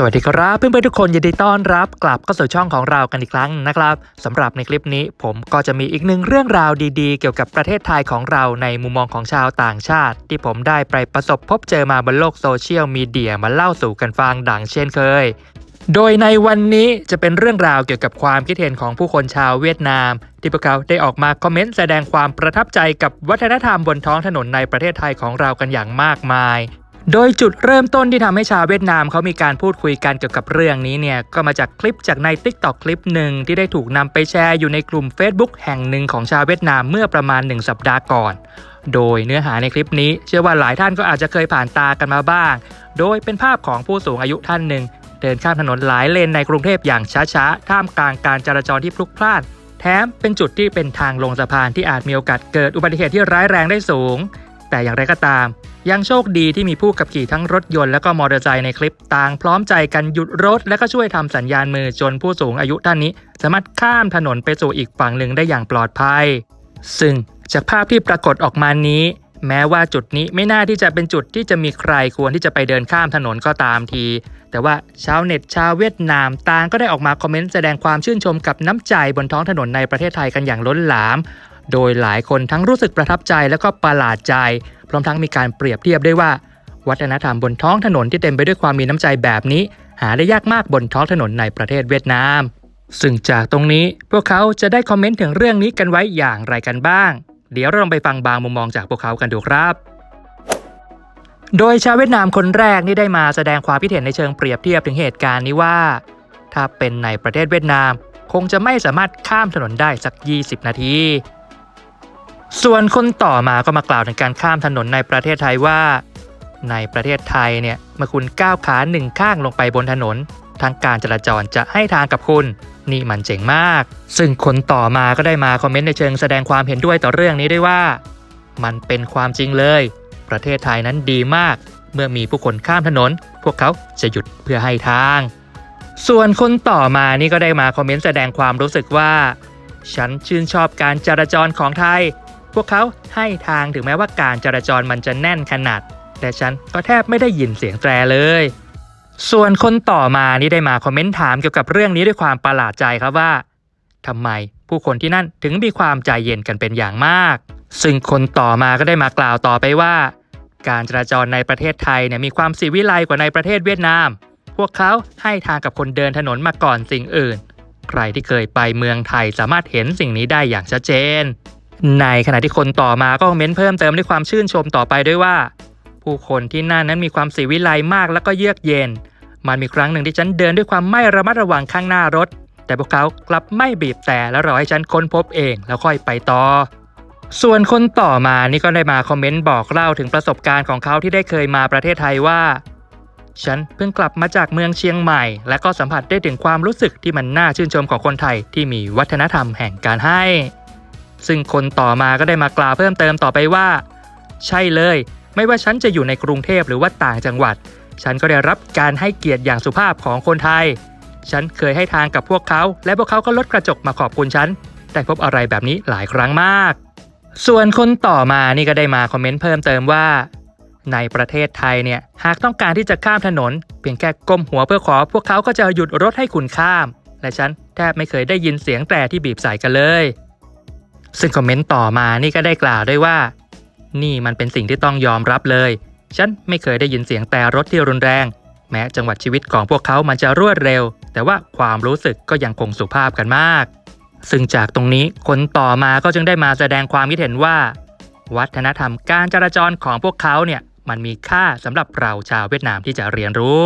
สวัสดีครับเพื่อนๆทุกคนยินดีต้อนรับกลับเข้าสู่ช่องของเรากันอีกครั้งนะครับสำหรับในคลิปนี้ผมก็จะมีอีกหนึ่งเรื่องราวดีๆ เกี่ยวกับประเทศไทยของเราในมุมมองของชาวต่างชาติ ที่ผมได้ไปประสบพบเจอมาบนโลกโซเชียลมีเดียมาเล่าสู่กันฟังดังเช่นเคย โดยในวันนี้จะเป็นเรื่องราวเกี่ยวกับความคิดเห็นของผู้คนชาวเวียดนาม ที่พวกเขาได้ออกมาคอมเมนต์แสดงความประทับใจกับวัฒนธรรมบนท้องถนนในประเทศไทยของเรากันอย่างมากมาย โดยจุดเริ่มต้นที่ทำให้ชาวเวียดนามเขามีการพูดคุยกันเกี่ยวกับเรื่องนี้เนี่ยก็มาจากคลิปจากใน t ิ k t o k คลิปหนึ่งที่ได้ถูกนำไปแชร์อยู่ในกลุ่ม Facebook แห่งหนึ่งของชาวเวียดนามเมื่อประมาณ 1 สัปดาห์ก่อน โดยเนื้อหาในคลิปนี้ เชื่อว่าหลายท่านก็อาจจะเคยผ่านตากันมาบ้าง โดยเป็นภาพของผู้สูงอายุท่านหนึ่งเดินข้ามถนนหลายเลนในกรุงเทพอย่างช้าๆ ท่ามกลางการจราจรที่พลุกพล่าน แถมเป็นจุดที่เป็นทางลงสะพานที่อาจมีโอกาสเกิดอุบัติเหตุที่ร้ายแรงได้สูง แต่อย่างไรก็ตาม ยังโชคดีที่มีผู้ขับขี่ทั้งรถยนต์และก็มอเตอร์ไซค์ในคลิปต่างพร้อมใจกันหยุดรถ และก็ช่วยทำสัญญาณมือจนผู้สูงอายุท่านนี้ สามารถข้ามถนนไปสู่อีกฝั่งหนึ่งได้อย่างปลอดภัย ซึ่งจากภาพที่ปรากฏออกมานี้ แม้ว่าจุดนี้ไม่น่าที่จะเป็นจุดที่จะมีใครควรที่จะไปเดินข้ามถนนก็ตามที แต่ว่าชาวเน็ตชาวเวียดนามต่างก็ได้ออกมาคอมเมนต์แสดงความชื่นชมกับน้ำใจบนท้องถนนในประเทศไทยกันอย่างล้นหลาม โดยหลายคนทั้งรู้สึกประทับใจและก็ประหลาดใจ พร้อมทั้งมีการเปรียบเทียบได้ว่า วัฒนธรรมบนท้องถนนที่เต็มไปด้วยความมีน้ำใจแบบนี้ หาได้ยากมากบนท้องถนนในประเทศเวียดนาม ซึ่งจากตรงนี้พวกเขาจะได้คอมเมนต์ถึงเรื่องนี้กันไว้อย่างไรกันบ้าง เดี๋ยวเราลองไปฟังบางมุมมองจากพวกเขากันดูครับโดยชาวเวียดนามคนแรกนี่ได้มาแสดงความคิดเห็นในเชิงเปรียบเทียบถึงเหตุการณ์นี้ว่า ถ้าเป็นในประเทศเวียดนาม คงจะไม่สามารถข้ามถนนได้สัก 20 นาที ส่วนคนต่อมาก็มากล่าวถึงการข้ามถนนในประเทศไทยว่า ในประเทศไทยเนี่ยเมื่อคุณก้าวขาหนึ่งข้างลงไปบนถนน ทางการจราจรจะให้ทางกับคุณ นี่มันเจ๋งมาก ซึ่งคนต่อมาก็ได้มาคอมเมนต์ในเชิงแสดงความเห็นด้วยต่อเรื่องนี้ด้วยว่า มันเป็นความจริงเลย ประเทศไทยนั้นดีมาก เมื่อมีผู้คนข้ามถนน พวกเขาจะหยุดเพื่อให้ทาง ส่วนคนต่อมานี่ก็ได้มาคอมเมนต์แสดงความรู้สึกว่า ฉันชื่นชอบการจราจรของไทย วกเขาให้ทางถึงแม้ว่าการจราจรมันจะแน่นขนาด แต่ฉันก็แทบไม่ได้ยินเสียงแตรเลย ส่วนคนต่อมานี่ได้มาคอมเมนต์ถามเกี่ยวกับเรื่องนี้ด้วยความประหลาดใจครับว่าทำไมผู้คนที่นั่นถึงมีความใจเย็นกันเป็นอย่างมาก ซึ่งคนต่อมาก็ได้มากล่าวต่อไปว่า การจราจรในประเทศไทยเนี่ยมีความสีวิไลกว่าในประเทศเวียดนาม พวกเขาให้ทางกับคนเดินถนนมาก่อนสิ่งอื่น ใครที่เคยไปเมืองไทยสามารถเห็นสิ่งนี้ได้อย่างชัดเจน ในขณะที่คนต่อมาก็คอมเมนต์เพิ่มเติมด้วยความชื่นชมต่อไปด้วยว่า ผู้คนที่นั่นนั้นมีความสีวิไลมากแล้วก็เยือกเย็น มันมีครั้งหนึ่งที่ฉันเดินด้วยความไม่ระมัดระวังข้างหน้ารถ แต่พวกเขากลับไม่บีบแต่แล้วรอให้ฉันค้นพบเองแล้วค่อยไปต่อ ส่วนคนต่อมานี่ก็ได้มาคอมเมนต์บอกเล่าถึงประสบการณ์ของเขาที่ได้เคยมาประเทศไทยว่า ฉันเพิ่งกลับมาจากเมืองเชียงใหม่ และก็สัมผัสได้ถึงความรู้สึกที่มันน่าชื่นชมของคนไทยที่มีวัฒนธรรมแห่งการให้ ซึ่งคนต่อมาก็ได้มากล่าวเพิ่มเติมต่อไปว่า ใช่เลย ไม่ว่าฉันจะอยู่ในกรุงเทพหรือว่าต่างจังหวัด ฉันก็ได้รับการให้เกียรติอย่างสุภาพของคนไทย ฉันเคยให้ทางกับพวกเขา และพวกเขาก็ลดกระจกมาขอบคุณฉันแต่พบอะไรแบบนี้หลายครั้งมาก ส่วนคนต่อมานี่ก็ได้มาคอมเมนต์เพิ่มเติมว่า ในประเทศไทยเนี่ยหากต้องการที่จะข้ามถนน เพียงแค่ก้มหัวเพื่อขอ พวกเขาก็จะหยุดรถให้คุณข้าม และฉันแทบไม่เคยได้ยินเสียงแตรที่บีบใส่กันเลย ซึ่งคอมเมนต์ต่อมานี่ก็ได้กล่าวด้วยว่า นี่มันเป็นสิ่งที่ต้องยอมรับเลย ฉันไม่เคยได้ยินเสียงแต่รถที่รุนแรง แม้จังหวัดชีวิตของพวกเขามันจะรวดเร็ว แต่ว่าความรู้สึกก็ยังคงสุภาพกันมาก ซึ่งจากตรงนี้คนต่อมาก็จึงได้มาแสดงความคิดเห็นว่า วัฒนธรรมการจราจรของพวกเขาเนี่ยมันมีค่าสำหรับเราชาวเวียดนามที่จะเรียนรู้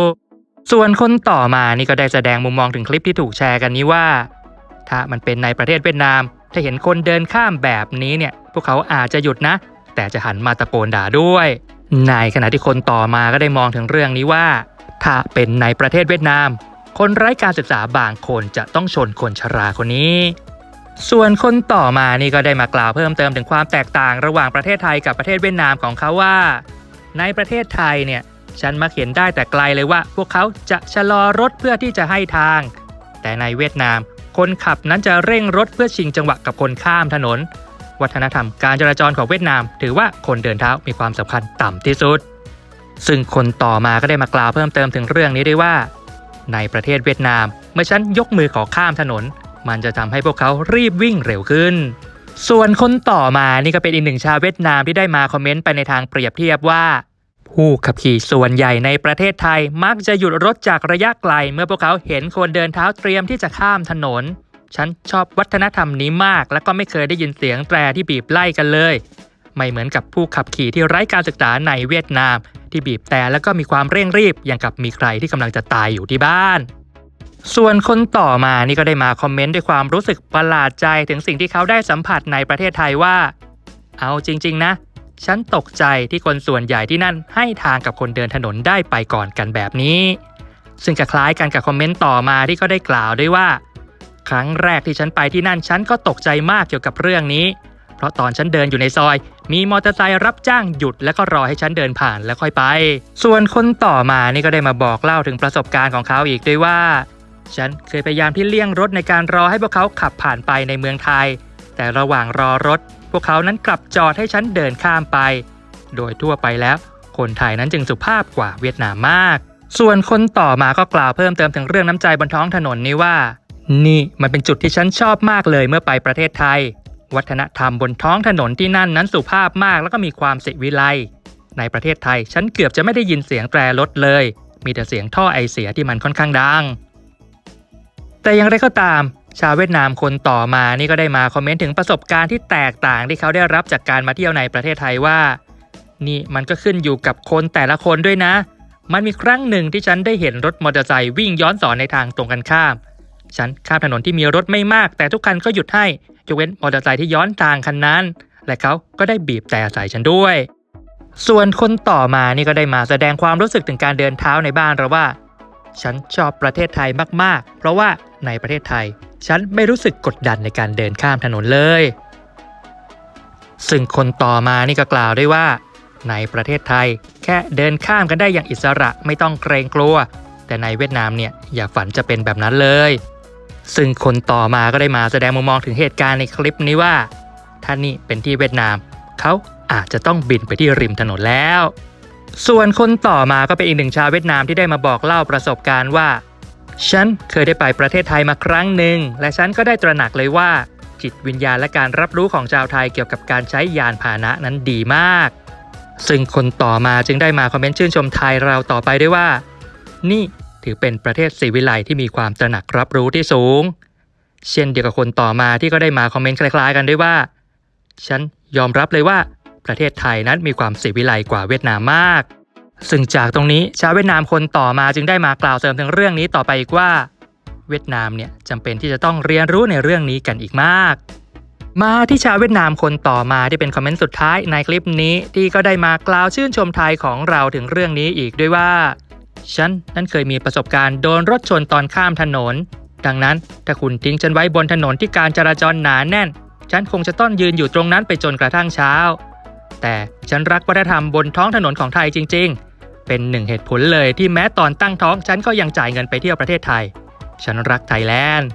ส่วนคนต่อมานี่ก็ได้แสดงมุมมองถึงคลิปที่ถูกแชร์กันนี้ว่า ถ้ามันเป็นในประเทศเวียดนาม ถ้าเห็นคนเดินข้ามแบบนี้เนี่ย พวกเขาอาจจะหยุดนะ แต่จะหันมาตะโกนด่าด้วย ในขณะที่คนต่อมาก็ได้มองถึงเรื่องนี้ว่า ถ้าเป็นในประเทศเวียดนาม คนไร้การศึกษาบางคนจะต้องชนคนชราคนนี้ ส่วนคนต่อมานี่ก็ได้มากล่าวเพิ่มเติมถึงความแตกต่างระหว่างประเทศไทยกับประเทศเวียดนามของเขาว่า ในประเทศไทยเนี่ยฉันมักเห็นได้แต่ไกลเลยว่า พวกเขาจะชะลอรถเพื่อที่จะให้ทาง แต่ในเวียดนาม คนขับนั้นจะเร่งรถเพื่อชิงจังหวะกับคนข้ามถนน วัฒนธรรมการจราจรของเวียดนาม ถือว่าคนเดินเท้ามีความสำคัญต่ำที่สุด ซึ่งคนต่อมาก็ได้มากล่าวเพิ่มเติมถึงเรื่องนี้ด้วยว่า ในประเทศเวียดนาม เมื่อฉันยกมือขอข้ามถนน มันจะทำให้พวกเขารีบวิ่งเร็วขึ้น ส่วนคนต่อมานี่ก็เป็นอีกหนึ่งชาวเวียดนามที่ได้มาคอมเมนต์ไปในทางเปรียบเทียบว่า ผู้ขับขี่ส่วนใหญ่ในประเทศไทยมักจะหยุดรถจากระยะไกล เมื่อพวกเขาเห็นคนเดินเท้าเตรียมที่จะข้ามถนน ฉันชอบวัฒนธรรมนี้มาก และก็ไม่เคยได้ยินเสียงแตรที่บีบไล่กันเลย ไม่เหมือนกับผู้ขับขี่ที่ไร้การศึกษาในเวียดนาม ที่บีบแต่แล้วก็มีความเร่งรีบอย่างกับมีใครที่กำลังจะตายอยู่ที่บ้าน ส่วนคนต่อมานี่ก็ได้มาคอมเมนต์ด้วยความรู้สึกประหลาดใจถึงสิ่งที่เขาได้สัมผัสในประเทศไทยว่า เอาจริง ๆ นะ ฉันตกใจที่คนส่วนใหญ่ที่นั่นให้ทางกับคนเดินถนนได้ไปก่อนกันแบบนี้ ซึ่งก็คล้ายกันกับคอมเมนต์ต่อมาที่ก็ได้กล่าวด้วยว่า ครั้งแรกที่ฉันไปที่นั่นฉันก็ตกใจมากเกี่ยวกับเรื่องนี้ เพราะตอนฉันเดินอยู่ในซอย มีมอเตอร์ไซค์รับจ้างหยุดแล้วก็รอให้ฉันเดินผ่านแล้วค่อยไป ส่วนคนต่อมานี่ก็ได้มาบอกเล่าถึงประสบการณ์ของเขาอีกด้วยว่า ฉันเคยพยายามที่เลี่ยงรถในการรอให้พวกเขาขับผ่านไปในเมืองไทย แต่ระหว่างรอรถ พวกเขานั้นกลับจอดให้ฉันเดินข้ามไป โดยทั่วไปแล้ว คนไทยนั้นจึงสุภาพกว่าเวียดนามมาก ส่วนคนต่อมาก็กล่าวเพิ่มเติมถึงเรื่องน้ำใจบนท้องถนนนี้ว่า นี่มันเป็นจุดที่ฉันชอบมากเลยเมื่อไปประเทศไทย วัฒนธรรมบนท้องถนนที่นั่นนั้นสุภาพมากแล้วก็มีความสิวิไลในประเทศไทยฉันเกือบจะไม่ได้ยินเสียงแตรรถเลย มีแต่เสียงท่อไอเสียที่มันค่อนข้างดัง แต่อย่างไรก็ตาม ชาวเวียดนามคนต่อมานี่ก็ได้มาคอมเมนต์ถึงประสบการณ์ที่แตกต่างที่เขาได้รับจากการมาเที่ยวในประเทศไทยว่า นี่มันก็ขึ้นอยู่กับคนแต่ละคนด้วยนะ มันมีครั้งหนึ่งที่ฉันได้เห็นรถมอเตอร์ไซค์วิ่งย้อนสอนในทางตรงกันข้าม ฉันข้ามถนนที่มีรถไม่มาก แต่ทุกคันก็หยุดให้ยกเว้นมอเตอร์ไซค์ที่ย้อนทางคันนั้น และเขาก็ได้บีบแต่ใส่ฉันด้วย ส่วนคนต่อมานี่ก็ได้มาแสดงความรู้สึกถึงการเดินเท้าในบ้านเราว่า ฉันชอบประเทศไทยมากๆ เพราะว่าในประเทศไทย ฉันไม่รู้สึกกดดันในการเดินข้ามถนนเลย ซึ่งคนต่อมานี่ก็กล่าวด้วยว่า ในประเทศไทยแค่เดินข้ามกันได้อย่างอิสระไม่ต้องเกรงกลัว แต่ในเวียดนามเนี่ยอย่าฝันจะเป็นแบบนั้นเลย ซึ่งคนต่อมาก็ได้มาแสดงมุมมองถึงเหตุการณ์ในคลิปนี้ว่าถ้านี่เป็นที่เวียดนาม เขาอาจจะต้องบินไปที่ริมถนนแล้ว ส่วนคนต่อมาก็เป็นอีกหนึ่งชาวเวียดนามที่ได้มาบอกเล่าประสบการณ์ว่า ฉันเคยได้ไปประเทศไทยมาครั้งหนึ่ง และฉันก็ได้ตระหนักเลยว่า จิตวิญญาณและการรับรู้ของชาวไทยเกี่ยวกับการใช้ยานพาหนะนั้นดีมาก ซึ่งคนต่อมาจึงได้มาคอมเมนต์ชื่นชมไทยเราต่อไปด้วยว่า นี่ถือเป็นประเทศสีวิไลที่มีความตระหนักรับรู้ที่สูง เช่นเดียวกับคนต่อมาที่ก็ได้มาคอมเมนต์คล้าย ๆ กันด้วยว่า ฉันยอมรับเลยว่าประเทศไทยนั้นมีความสีวิไลกว่าเวียดนามมาก ซึ่งจากตรงนี้ชาวเวียดนามคนต่อมาจึงได้มากล่าวเสริมถึงเรื่องนี้ต่อไปอีกว่า เวียดนามเนี่ยจำเป็นที่จะต้องเรียนรู้ในเรื่องนี้กันอีกมาก มาที่ชาวเวียดนามคนต่อมาที่เป็นคอมเมนต์สุดท้ายในคลิปนี้ที่ก็ได้มากล่าวชื่นชมไทยของเราถึงเรื่องนี้อีกด้วยว่าฉันนั้นเคยมีประสบการณ์โดนรถชนตอนข้ามถนน ดังนั้นถ้าคุณทิ้งฉันไว้บนถนนที่การจราจรหนาแน่น ฉันคงจะต้องยืนอยู่ตรงนั้นไปจนกระทั่งเช้า แต่ฉันรักวัฒนธรรมบนท้องถนนของไทยจริง ๆ เป็นหนึ่งเหตุผลเลยที่แม้ตอนตั้งท้องฉันก็ยังจ่ายเงินไปเที่ยวประเทศไทย ฉันรักไทยแลนด์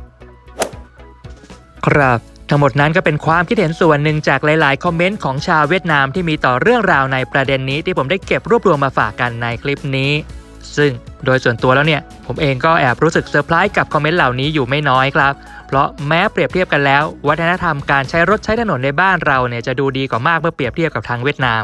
ครับ ทั้งหมดนั้นก็เป็นความคิดเห็นส่วนหนึ่งจากหลาย ๆ คอมเมนต์ของชาวเวียดนามที่มีต่อเรื่องราวในประเด็นนี้ที่ผมได้เก็บรวบรวมมาฝากกันในคลิปนี้ ซึ่งโดยส่วนตัวแล้วเนี่ย ผมเองก็แอบรู้สึกเซอร์ไพรส์กับคอมเมนต์เหล่านี้อยู่ไม่น้อยครับ เพราะแม้เปรียบเทียบกันแล้ว วัฒนธรรมการใช้รถใช้ถนนในบ้านเราเนี่ยจะดูดีกว่ามากเมื่อเปรียบเทียบกับทางเวียดนาม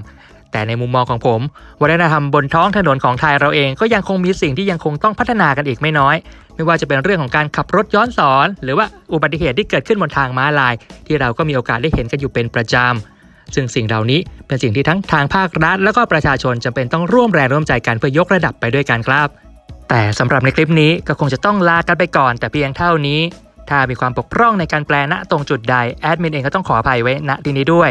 แต่ในมุมมองของผมวัฒนธรรมบนท้องถนนของไทยเราเองก็ยังคงมีสิ่งที่ยังคงต้องพัฒนากันอีกไม่น้อย ไม่ว่าจะเป็นเรื่องของการขับรถย้อนสอน หรือว่าอุบัติเหตุที่เกิดขึ้นบนทางม้าลาย ที่เราก็มีโอกาสได้เห็นกันอยู่เป็นประจำซึ่งสิ่งเหล่านี้เป็นสิ่งที่ทั้งทางภาครัฐ แล้วก็ประชาชนจำเป็นต้องร่วมแรงร่วมใจกันเพื่อยกระดับไปด้วยกันครับ แต่สำหรับในคลิปนี้ก็คงจะต้องลากันไปก่อน แต่เพียงเท่านี้ ถ้ามีความปกพร่องในการแปลณตรงจุดใดแอดมินเองก็ต้องขออภัยไว้ณที่นี้ด้วย